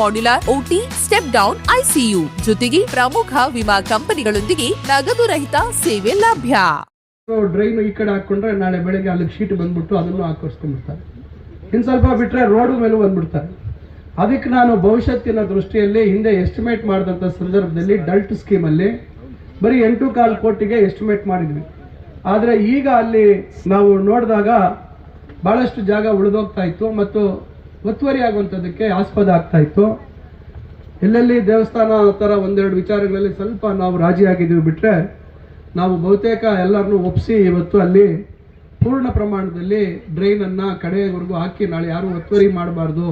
modular OT, step down, ICU ಜೊತೆಗೆ ಪ್ರಮುಖ ವಿಮಾ ಕಂಪನಿಗಳೊಂದಿಗೆ ನಗದು ರಹಿತ ಸೇವೆ ಲಭ್ಯ. ಡ್ರೈನ್ ಈ ಕಡೆ ಹಾಕೊಂಡ್ರೆ ನಾಳೆ ಬೆಳಗ್ಗೆ ಅಲ್ಲಿಗೆ ಶೀಟ್ ಬಂದ್ಬಿಟ್ಟು ಅದನ್ನು ಹಾಕಿಸ್ಕೊಂಡ್ಬಿಡ್ತಾರೆ ಇನ್ನು ಸ್ವಲ್ಪ ಬಿಟ್ಟರೆ ರೋಡ್ ಮೇಲೂ ಬಂದ್ಬಿಡ್ತಾರೆ ಅದಕ್ಕೆ ನಾನು ಭವಿಷ್ಯತ್ತಿನ ದೃಷ್ಟಿಯಲ್ಲಿ ಹಿಂದೆ ಎಸ್ಟಿಮೇಟ್ ಮಾಡಿದಂಥ ಸಂದರ್ಭದಲ್ಲಿ ಡಲ್ಟ್ ಸ್ಕೀಮಲ್ಲಿ ಬರೀ ಎಂಟು ಕಾಲು ಕೋಟಿಗೆ ಎಸ್ಟಿಮೇಟ್ ಮಾಡಿದ್ವಿ. ಆದರೆ ಈಗ ಅಲ್ಲಿ ನಾವು ನೋಡಿದಾಗ ಭಾಳಷ್ಟು ಜಾಗ ಉಳಿದೋಗ್ತಾ ಇತ್ತು ಮತ್ತು ಒತ್ತುವರಿ ಆಗುವಂಥದ್ದಕ್ಕೆ ಆಸ್ಪದ ಆಗ್ತಾ ಇತ್ತು. ಎಲ್ಲೆಲ್ಲಿ ದೇವಸ್ಥಾನ ಥರ ಒಂದೆರಡು ವಿಚಾರಗಳಲ್ಲಿ ಸ್ವಲ್ಪ ನಾವು ರಾಜಿ ಆಗಿದ್ದೀವಿ ಬಿಟ್ಟರೆ ನಾವು ಬಹುತೇಕ ಎಲ್ಲರನ್ನು ಒಪ್ಪಿಸಿ ಇವತ್ತು ಅಲ್ಲಿ ಪೂರ್ಣ ಪ್ರಮಾಣದಲ್ಲಿ ಡ್ರೈನನ್ನು ಕಡೆಯವರೆಗೂ ಹಾಕಿ ನಾಳೆ ಯಾರು ಒತ್ತುವರಿ ಮಾಡಬಾರ್ದು.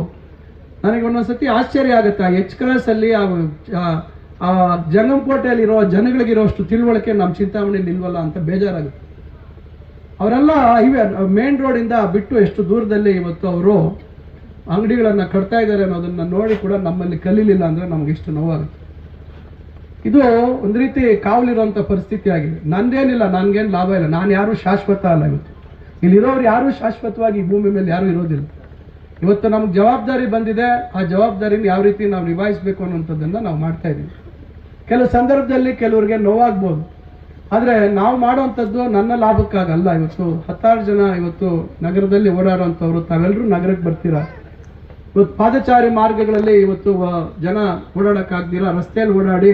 ನನಗೆ ಒಂದೊಂದ್ಸತಿ ಆಶ್ಚರ್ಯ ಆಗುತ್ತೆ. ಆ ಎಚ್ ಕ್ರಾಸಲ್ಲಿ ಆ ಜಂಗಮಕೋಟೆಯಲ್ಲಿರೋ ಜನಗಳಿಗಿರೋಷ್ಟು ತಿಳುವಳಿಕೆ ನಮ್ಮ ಚಿಂತಾಮಣಿಯಲ್ಲಿ ನಿಲ್ವಲ್ಲ ಅಂತ ಬೇಜಾರಾಗುತ್ತೆ. ಅವರೆಲ್ಲ ಇವೆ ಮೇನ್ ರೋಡಿಂದ ಬಿಟ್ಟು ಎಷ್ಟು ದೂರದಲ್ಲಿ ಇವತ್ತು ಅವರು ಅಂಗಡಿಗಳನ್ನು ಕಟ್ತಾ ಇದ್ದಾರೆ ಅನ್ನೋದನ್ನು ನೋಡಿ ಕೂಡ ನಮ್ಮಲ್ಲಿ ಕಲೀಲಿಲ್ಲ ಅಂದ್ರೆ ನಮ್ಗೆ ಇಷ್ಟು ನೋವಾಗುತ್ತೆ. ಇದು ಒಂದು ರೀತಿ ಕಾವಲಿರುವಂಥ ಪರಿಸ್ಥಿತಿ ಆಗಿದೆ ನಂದೇನಿಲ್ಲ, ನನಗೇನು ಲಾಭ ಇಲ್ಲ. ನಾನು ಯಾರು ಶಾಶ್ವತ ಅಲ್ಲ ಇವತ್ತು. ಇಲ್ಲಿರೋರು ಯಾರು ಶಾಶ್ವತವಾಗಿ ಭೂಮಿ ಮೇಲೆ ಯಾರು ಇರೋದಿಲ್ಲ. ಇವತ್ತು ನಮ್ಗೆ ಜವಾಬ್ದಾರಿ ಬಂದಿದೆ. ಆ ಜವಾಬ್ದಾರಿನ ಯಾವ ರೀತಿ ನಾವು ನಿಭಾಯಿಸಬೇಕು ಅನ್ನುವಂಥದ್ದನ್ನು ನಾವು ಮಾಡ್ತಾ ಇದ್ದೀವಿ. ಕೆಲವು ಸಂದರ್ಭದಲ್ಲಿ ಕೆಲವರಿಗೆ ನೋವಾಗ್ಬೋದು. ಆದರೆ ನಾವು ಮಾಡುವಂಥದ್ದು ನನ್ನ ಲಾಭಕ್ಕಾಗಲ್ಲ. ಇವತ್ತು ಹತ್ತಾರು ಜನ ಇವತ್ತು ನಗರದಲ್ಲಿ ಓಡಾಡುವಂಥವ್ರು ತಾವೆಲ್ಲರೂ ನಗರಕ್ಕೆ ಬರ್ತೀರಾ? ಇವತ್ತು ಪಾದಚಾರಿ ಮಾರ್ಗಗಳಲ್ಲಿ ಇವತ್ತು ಜನ ಓಡಾಡೋಕ್ಕಾಗ್ದಿರ ರಸ್ತೆಯಲ್ಲಿ ಓಡಾಡಿ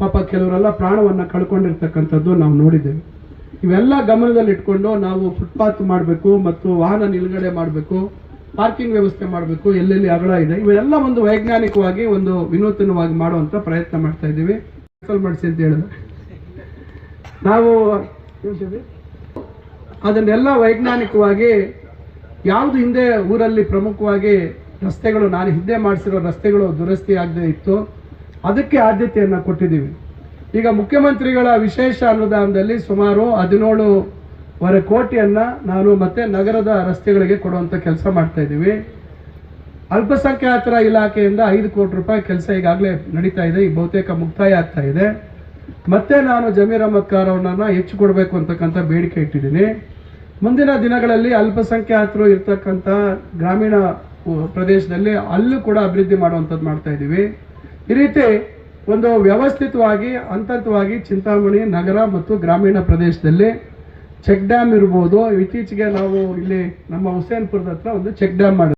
ಪಾಪ ಕೆಲವರೆಲ್ಲ ಪ್ರಾಣವನ್ನು ಕಳ್ಕೊಂಡಿರ್ತಕ್ಕಂಥದ್ದು ನಾವು ನೋಡಿದ್ದೇವೆ. ಇವೆಲ್ಲ ಗಮನದಲ್ಲಿ ಇಟ್ಕೊಂಡು ನಾವು ಫುಟ್ಪಾತ್ ಮಾಡಬೇಕು ಮತ್ತು ವಾಹನ ನಿಲುಗಡೆ ಮಾಡಬೇಕು ಪಾರ್ಕಿಂಗ್ ವ್ಯವಸ್ಥೆ ಮಾಡಬೇಕು, ಎಲ್ಲೆಲ್ಲಿ ಅಗಳ ಇದೆ. ಇವೆಲ್ಲ ಒಂದು ವೈಜ್ಞಾನಿಕವಾಗಿ ಒಂದು ವಿನೂತನವಾಗಿ ಮಾಡುವಂಥ ಪ್ರಯತ್ನ ಮಾಡ್ತಾ ಇದ್ದೀವಿ. ಮಾಡಿಸಿ ಅಂತ ಹೇಳಿದ್ರೆ. ನಾವು, ಅದನ್ನೆಲ್ಲ ವೈಜ್ಞಾನಿಕವಾಗಿ, ಯಾವುದು ಹಿಂದೆ ಊರಲ್ಲಿ ಪ್ರಮುಖವಾಗಿ ರಸ್ತೆಗಳು, ನಾನು ಹಿಂದೆ ಮಾಡಿಸಿರೋ ರಸ್ತೆಗಳು ದುರಸ್ತಿ ಆಗದೆ ಇತ್ತು. ಅದಕ್ಕೆ ಆದ್ಯತೆಯನ್ನು ಕೊಟ್ಟಿದ್ದೀವಿ. ಈಗ ಮುಖ್ಯಮಂತ್ರಿಗಳ ವಿಶೇಷ ಅನುದಾನದಲ್ಲಿ ಸುಮಾರು ಹದಿನೇಳುವರೆ ಕೋಟಿಯನ್ನ ನಾನು ಮತ್ತೆ ನಗರದ ರಸ್ತೆಗಳಿಗೆ ಕೊಡುವಂತ ಕೆಲಸ ಮಾಡ್ತಾ ಇದ್ದೀವಿ. ಅಲ್ಪಸಂಖ್ಯಾತರ ಇಲಾಖೆಯಿಂದ ಐದು ಕೋಟಿ ರೂಪಾಯಿ ಕೆಲಸ ಈಗಾಗಲೇ ನಡೀತಾ ಇದೆ. ಈಗ ಬಹುತೇಕ ಮುಕ್ತಾಯ ಆಗ್ತಾ ಇದೆ. ಮತ್ತೆ ನಾನು ಜಮೀರ್ ಅಹಮದ್ ಖಾರ್ ಅವ್ರನ್ನ ಹೆಚ್ಚು ಕೊಡಬೇಕು ಅಂತಕ್ಕಂಥ ಬೇಡಿಕೆ ಇಟ್ಟಿದ್ದೀನಿ. ಮುಂದಿನ ದಿನಗಳಲ್ಲಿ ಅಲ್ಪಸಂಖ್ಯಾತರು ಇರ್ತಕ್ಕಂಥ ಗ್ರಾಮೀಣ ಪ್ರದೇಶದಲ್ಲಿ ಅಲ್ಲೂ ಕೂಡ ಅಭಿವೃದ್ಧಿ ಮಾಡುವಂಥದ್ದು ಮಾಡ್ತಾ ಇದ್ದೀವಿ. ಈ ರೀತಿ ಒಂದು ವ್ಯವಸ್ಥಿತವಾಗಿ ಹಂತವಾಗಿ ಚಿಂತಾಮಣಿ ನಗರ ಮತ್ತು ಗ್ರಾಮೀಣ ಪ್ರದೇಶದಲ್ಲಿ ಚೆಕ್ ಡ್ಯಾಮ್ ಇರ್ಬೋದು. ಇತ್ತೀಚೆಗೆ ನಾವು ಇಲ್ಲಿ ನಮ್ಮ ಹುಸೇನ್ಪುರದ ಹತ್ರ ಒಂದು ಚೆಕ್ ಡ್ಯಾಮ್ ಮಾಡಿದ್ವಿ.